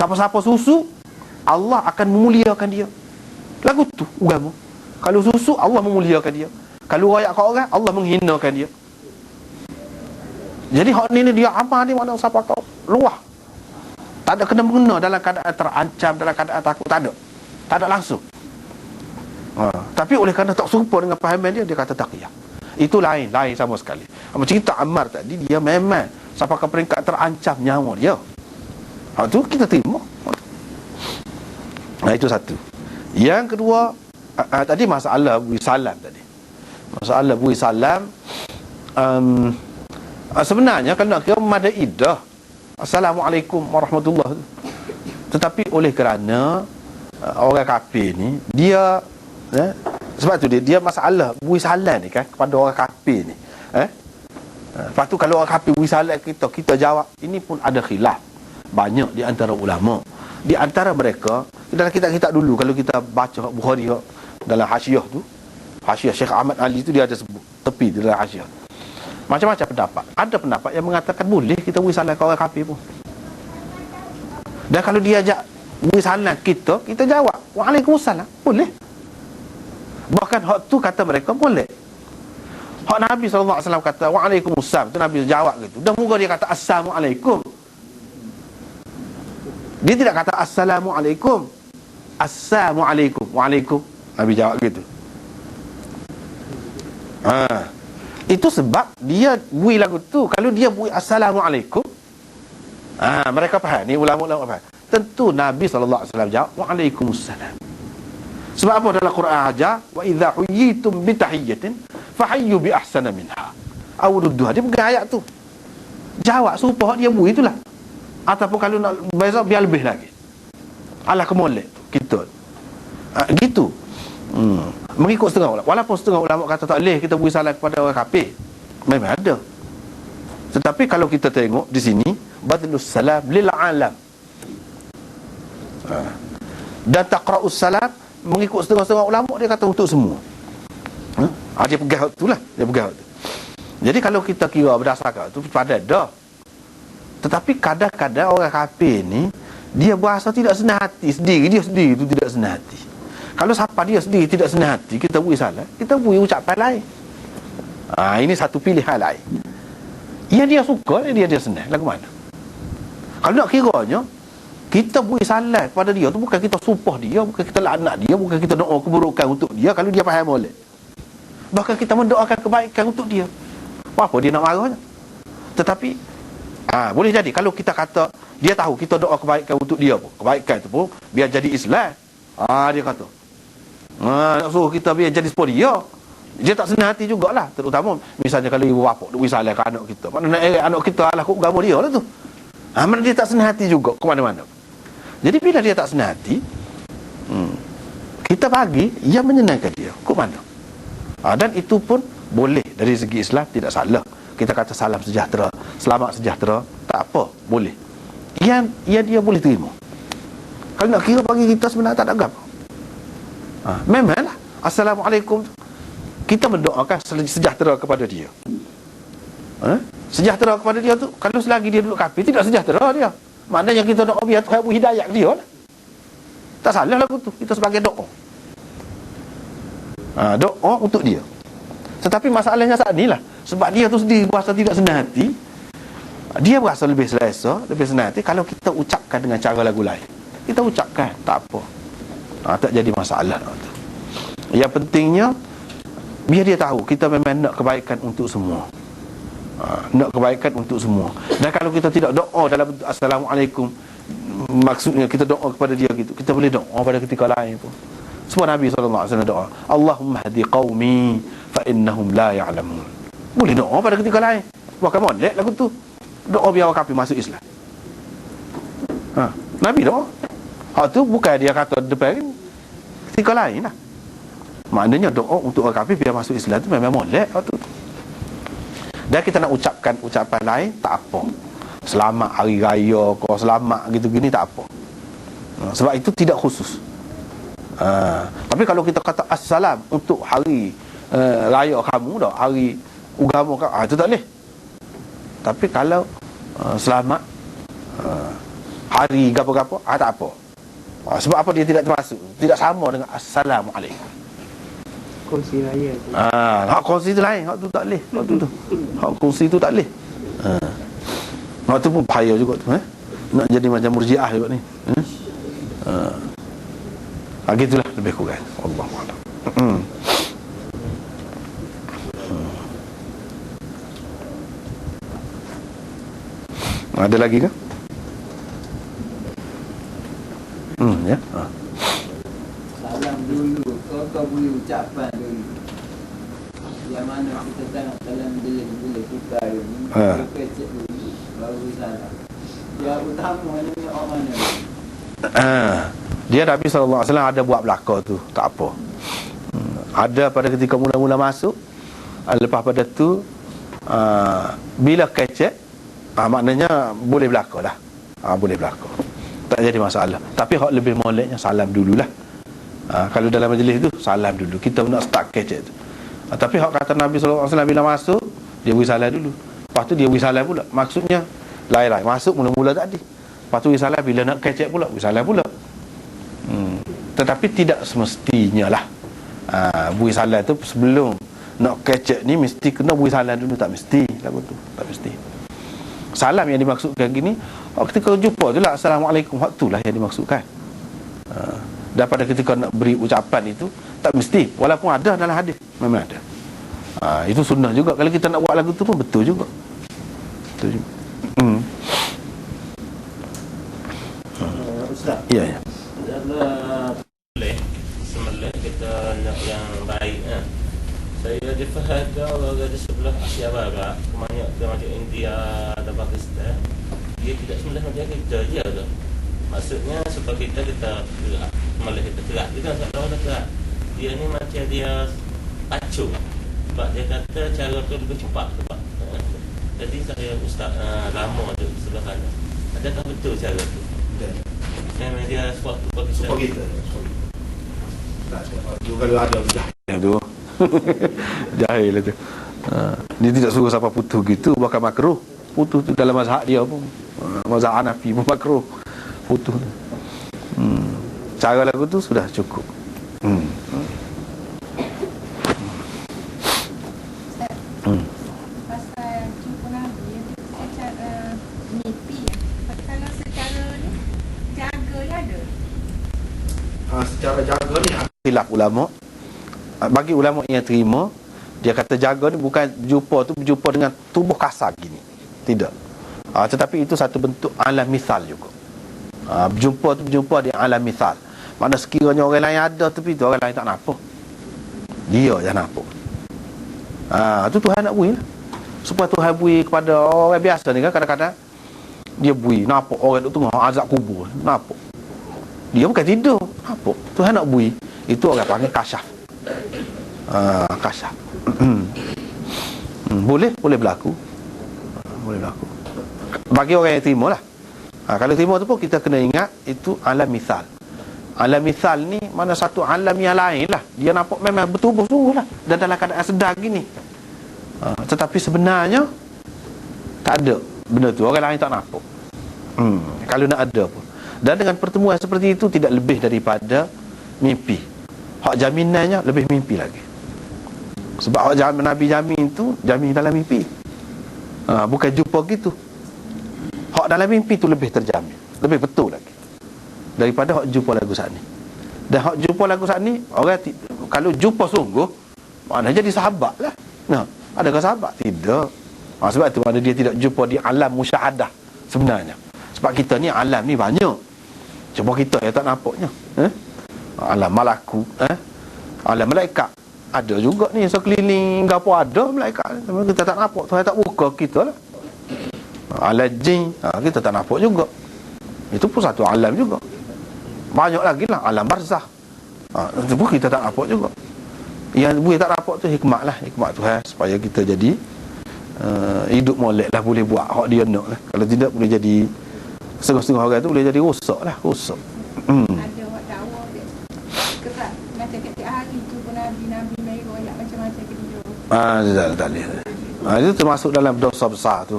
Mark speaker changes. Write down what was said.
Speaker 1: Siapa-siapa susu Allah akan memuliakan dia. Lagu tu agama Kalau susu Allah memuliakan dia. Kalau rakyat kau orang Allah menghinakan dia. Jadi hak ni dia amal ni mana siapa kau luah. Tak ada kena-mengena dalam keadaan terancam Dalam keadaan takut. Tak ada. Tak ada langsung. Ha. Tapi oleh kerana tak serupa dengan pahaman dia Dia kata taqiyah. Itu lain Lain sama sekali. Macam cerita Ammar tadi Dia memang Sampai ke peringkat terancam nyawa dia Ha tu kita terima Nah itu satu. Yang kedua uh, tadi masalah bui salam tadi. Masalah bui salam um, uh, sebenarnya kalau nak kira madaidah Assalamualaikum warahmatullahi Tetapi oleh kerana uh, orang kafir ni dia eh, sebab tu dia dia masalah bui salam ni kan kepada orang kafir ni. Eh? Lepas tu kalau orang kafir bui salam kita kita jawab ini pun ada khilaf banyak di antara ulama. Di antara mereka dalam kitab-kitab dulu kalau kita baca Bukhari dalam hasyiah tu hasyiah Syekh Ahmad Ali tu dia ada sebut tepi dalam hasyiah. Macam-macam pendapat. Ada pendapat yang mengatakan boleh kita beri salam ke orang kafir pun. Dan kalau dia ajak beri salam kita kita jawab Waalaikumsalam. Boleh. Bahkan hak tu kata mereka boleh. Hak Nabi SAW kata Waalaikumsalam. Tu Nabi jawab gitu. Dan muka dia kata Assalamualaikum dia tidak kata Assalamualaikum. Assalamualaikum. Waalaikum. Nabi jawab gitu. Ha. Itu sebab Dia bui lagu tu Kalau dia bui Assalamualaikum. Ha, Mereka faham. Ni ulama-ulama faham. Tentu Nabi SAW jawab Waalaikumsalam. Sebab apa? Dalam Quran aja Wa idha huyitum bitahiyyatin Fahayyu bi ahsana minha. Awududduha Dia pegang ayat tu. Jawab supaya dia bui itulah ataupun kalau nak besok biar lebih lagi. Alah kemolek kita ha, gitu. Hmm. mengikut setengah ulama. Walaupun setengah ulama kata tak boleh kita beri salam kepada orang kafir. Memang ada. Tetapi kalau kita tengok di sini badlus salam lil alam. Ha. dan taqra'us salam mengikut setengah-setengah ulama dia kata untuk semua. Ha? dia pegang tu lah. Dia pegang tu. Jadi kalau kita kira berdasarkan tu pada dah tetapi kadang-kadang orang kafir ni dia berasa tidak senang hati sendiri dia sendiri itu tidak senang hati. Kalau siapa dia sendiri tidak senang hati, kita beri salah, kita beri ucapan lain. Ha, ini satu pilihan lain. Yang dia suka, dia dia senang. Lagu mana? Kalau nak kiranya, kita beri salah kepada dia tu bukan kita sumpah dia, bukan kita laknat dia, bukan kita doa keburukan untuk dia kalau dia faham boleh. Bahkan kita mendoakan kebaikan untuk dia. Apa dia nak marahnya? Tetapi Ha, boleh jadi kalau kita kata dia tahu kita doa kebaikan untuk dia pun. Kebaikan itu pun biar jadi Islam. Ha, dia kata. Ha, nak suruh kita biar jadi seperti dia. Dia tak senang hati jugalah. Terutama misalnya kalau ibu bapa duk wisalah ke anak kita. Mana nak eh, anak kita alah kok agama dia lah tu. Ha, mana dia tak senang hati juga ke mana-mana. Jadi bila dia tak senang hati, hmm, kita bagi yang menyenangkan dia. Kok mana? Ha, dan itu pun boleh dari segi Islam tidak salah kita kata salam sejahtera selamat sejahtera tak apa boleh. Yang yang dia boleh terima. Kalau nak kira bagi kita sebenarnya tak ada agam ha, memanglah assalamualaikum. Kita mendoakan sejahtera kepada dia. Ha? sejahtera kepada dia tu kalau selagi dia duduk kapi tidak sejahtera dia. Maknanya kita doa biar Tuhan beri hidayah dia lah. tak salah lagu tu. Kita sebagai doa. Ha, doa untuk dia. Tetapi masalahnya saat inilah sebab dia tu sendiri berasa tidak senang hati Dia berasa lebih selesa Lebih senang hati Kalau kita ucapkan dengan cara lagu lain. Kita ucapkan Tak apa. Ha, Tak jadi masalah. Yang pentingnya Biar dia tahu Kita memang nak kebaikan untuk semua. Ha, Nak kebaikan untuk semua. Dan kalau kita tidak doa dalam Assalamualaikum Maksudnya kita doa kepada dia gitu Kita boleh doa pada ketika lain pun. Semua Nabi SAW doa Allahumma hadi qawmi Fa innahum la ya'lamun boleh doa pada ketika lain Bahkan molek lagu tu Doa biar orang kafir masuk Islam ha. Nabi doa Hak tu bukan dia kata depan Ketika lain lah Maknanya doa untuk orang kafir biar masuk Islam tu memang molek hak tu Dan kita nak ucapkan ucapan lain Tak apa Selamat hari raya Kau selamat gitu gini tak apa ha. Sebab itu tidak khusus ha. Tapi kalau kita kata Assalam untuk hari uh, Raya kamu dah Hari agama kau ah itu tak boleh tapi kalau uh, selamat uh, hari gapo-gapo ah tak apa ha, sebab apa dia tidak termasuk tidak sama dengan assalamualaikum
Speaker 2: Kongsi raya tu.
Speaker 1: Ah, hak kongsi tu lain, hak tu tak leh. Hak tu tu. Hak kongsi tu tak leh. Ha. Hak tu pun bahaya juga tu eh. Nak jadi macam murjiah juga ni. Eh? Ha. Ha, gitulah lebih kurang. Allah Allah. Hmm. Ada lagi ke? Hmm, ya. Ha.
Speaker 3: Salam dulu. Kau kau boleh ucapan dulu. Yang mana kita tengok dalam bilik-bilik kita ni
Speaker 1: Ha.
Speaker 3: Kita kecek dulu Baru salam. Yang utama ni orang mana?
Speaker 1: Ah, dia Nabi SAW ada buat belakang tu. Tak apa. Hmm, ada pada ketika mula-mula masuk lepas pada tu ah, bila kecek ah, maknanya boleh belakang dah ah, boleh belakang tak jadi masalah. Tapi hak lebih moleknya salam dululah. Ah, kalau dalam majlis tu salam dulu. Kita nak start kecek tu. Ah, tapi hak kata Nabi SAW bila masuk dia beri salam dulu. Lepas tu dia beri salam pula. Maksudnya lain-lain. Masuk mula-mula tadi. Lepas tu beri salam bila nak kecek pula beri salam pula. Hmm. tetapi tidak semestinya lah. Ah, beri salam tu sebelum nak kecek ni mesti kena beri salam dulu. Tak mesti lagu tu tak mesti salam yang dimaksudkan gini oh, ketika jumpa tu lah Assalamualaikum hak tu lah yang dimaksudkan. Uh, dan pada ketika nak beri ucapan itu tak mesti. Walaupun ada dalam hadis memang ada. Uh, itu sunnah juga. Kalau kita nak buat lagu tu pun betul juga. Betul juga. Hmm.
Speaker 4: Uh, Ustaz,
Speaker 1: ya ya.
Speaker 4: Adalah boleh kita nak yang baik kan. Saya di Fahad ke orang di sebelah Asia Barat, banyak ke macam India dan Pakistan. Dia tidak sembelih macam kita je tu. Maksudnya supaya kita kita gerak, sembelih kita gerak. Dia kan tak tahu dah gerak. Dia ni macam dia pacu. Sebab dia kata cara tu lebih cepat sebab. eh, Jadi saya ustaz uh, lama tu sebelah sana. Adakah betul cara tu? Memang dia suatu Pakistan.
Speaker 1: kita kalau ada jahil tu jahil tu ha, dia tidak suruh siapa putus gitu bahkan makruh putus tu dalam mazhab dia pun ha, mazhab Hanafi pun makruh putus tu hmm. cara lagu tu sudah cukup hmm. Hmm.
Speaker 5: secara mimpi. Kalau secara ni jaga dia ada.
Speaker 1: ha, secara jaga ni khilaf ulama bagi ulama yang terima dia kata jaga ni bukan jumpa tu berjumpa dengan tubuh kasar gini. Tidak. Ha, tetapi itu satu bentuk alam misal juga. Ha, berjumpa tu berjumpa di alam misal. Mana sekiranya orang lain ada tapi tu orang lain tak nampak. Dia yang nampak. Ha, tu Tuhan nak beri lah supaya Tuhan beri kepada orang biasa ni kan kadang-kadang dia beri nampak orang duduk tengah azab kubur nampak. Dia bukan tidur nampak. Tuhan nak beri. Itu orang panggil kasyaf Ah, kasyaf Hmm, boleh boleh berlaku. Boleh berlaku. Bagi orang yang terima lah. Ha, kalau terima tu pun kita kena ingat itu alam misal. Alam misal ni mana satu alam yang lain lah. Dia nampak memang bertubuh sungguh lah. Dan dalam keadaan sedar gini. Ha, tetapi sebenarnya tak ada benda tu. Orang lain tak nampak. Hmm, kalau nak ada pun. Dan dengan pertemuan seperti itu tidak lebih daripada mimpi. Hak jaminannya lebih mimpi lagi sebab Nabi jamin tu jamin dalam mimpi. Ha, bukan jumpa gitu. Hak dalam mimpi tu lebih terjamin lebih betul lagi. Daripada hak jumpa lagu saat ni. Dan hak jumpa lagu saat ni orang ti- kalau jumpa sungguh mana jadi sahabat lah. Nah, adakah sahabat? Tidak. Ha, sebab tu mana dia tidak jumpa di alam musyahadah sebenarnya. Sebab kita ni alam ni banyak. Cuma kita yang tak nampaknya eh? alam malaku eh? alam malaikat ada juga ni sekeliling gapo ada malaikat tapi kita tak nampak Tuhan tak buka kita lah. Alam jin ha, kita tak nampak juga. Itu pun satu alam juga. Banyak lagi lah alam barzah. Ha, itu pun kita tak nampak juga. Yang boleh tak nampak tu hikmat lah hikmat Tuhan supaya kita jadi uh, hidup molek lah boleh buat hak dia nak lah. Kalau tidak boleh jadi setengah-setengah orang tu boleh jadi rosak lah rosak. Hmm.
Speaker 5: Ada orang dakwa dia. Kerat macam tiap-tiap hari jumpa Nabi, Nabi macam-macam ke dia.
Speaker 1: Ah, tak, tak boleh. Ah, itu termasuk dalam dosa besar tu.